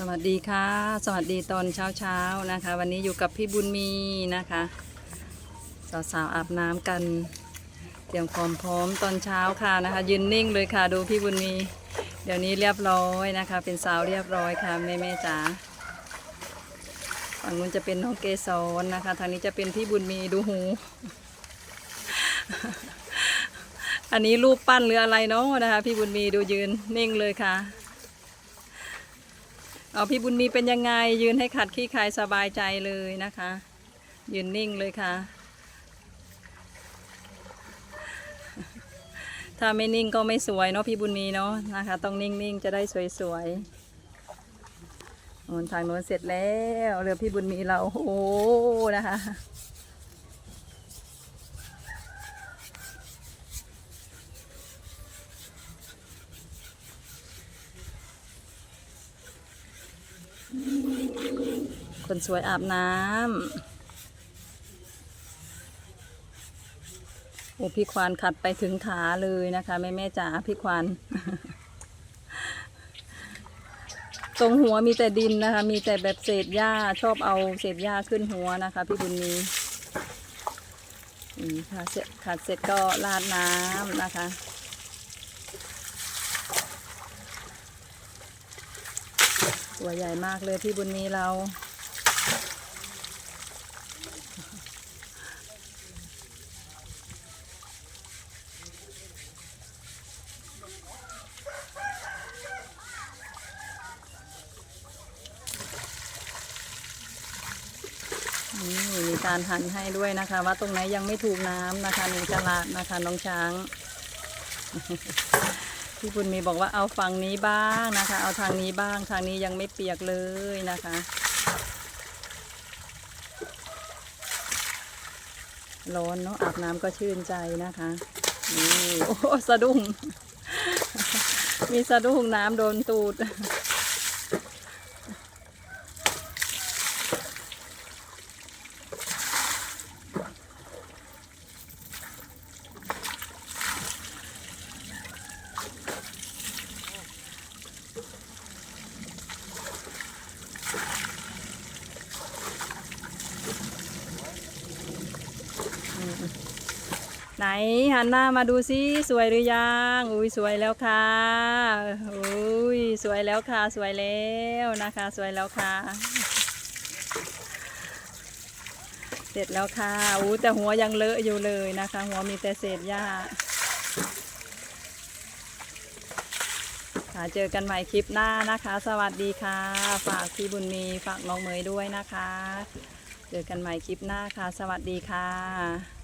สวัสดีค่ะ สวัสดีตอนเช้าเช้านะคะ วันนี้อยู่กับพี่บุญมีนะคะสาวๆอาบน้ำกัน เตรียมความพร้อมตอนเช้าค่ะนะคะ ยืนนิ่งเลยค่ะดูพี่บุญมี เดี๋ยวนี้เรียบร้อยนะคะ เป็นสาวเรียบร้อยค่ะแม่แม่จ๋าฝั่งนู้นจะเป็นน้องเกสรนะคะ ทางนี้จะเป็นพี่บุญมีดูหู อันนี้รูปปั้นหรืออะไรเนาะนะคะ พี่บุญมีดูยืนนิ่งเลยค่ะ เอาพี่บุญมีเป็นยังไง ยืนให้ขัดขี้คายสบายใจเลยนะคะ ยืนนิ่งเลยค่ะ ถ้าไม่นิ่งก็ไม่สวยเนาะพี่บุญมีเนาะนะคะ ต้องนิ่งๆจะได้สวยๆโอนทางโน้นเสร็จแล้วเรือพี่บุญมีเราโอ้โหนะคะ คนสวยอาบน้ำโอ้พี่ควานขัดไปถึงขาเลยนะคะ แม่แม่จ๋าพี่ควานตรงหัวมีแต่ดินนะคะ มีแต่แบบเศษหญ้าชอบเอาเศษหญ้าขึ้นหัวนะคะ พี่บุญมีนี่ค่ะเสร็จขัดเสร็จก็ราดน้ำนะคะ ตัวใหญ่มากเลยพี่บุญมีเรา นี่มี การหันให้ด้วยนะคะ ว่าตรงไหนยังไม่ถูกน้ำนะคะในตลาดนะคะน้องช้างพี่บุญมีบอกว่าเอาฝั่งนี้บ้างนะคะ เอาทางนี้บ้างทางนี้ยังไม่เปียกเลยนะคะ ร้อนเนาะอาบน้ำก็ชื่นใจนะคะนี่โอ้สะดุ้ง มีสะดุ้งน้ำโดนตูด ไหนหันหน้ามาดูซิสวยหรือยังอุ้ยสวยแล้วค่ะอุ้ยสวยแล้วค่ะสวยแล้วนะคะ สวยแล้วค่ะ เสร็จแล้วค่ะอู้แต่หัวยังเลอะอยู่เลยนะคะ หัวมีแต่เศษหญ้าค่ะเจอกันใหม่คลิปหน้านะคะ สวัสดีค่ะ ฝากพี่บุญมีฝากน้องเมยด้วยนะคะ เจอกันใหม่คลิปหน้าค่ะ สวัสดีค่ะ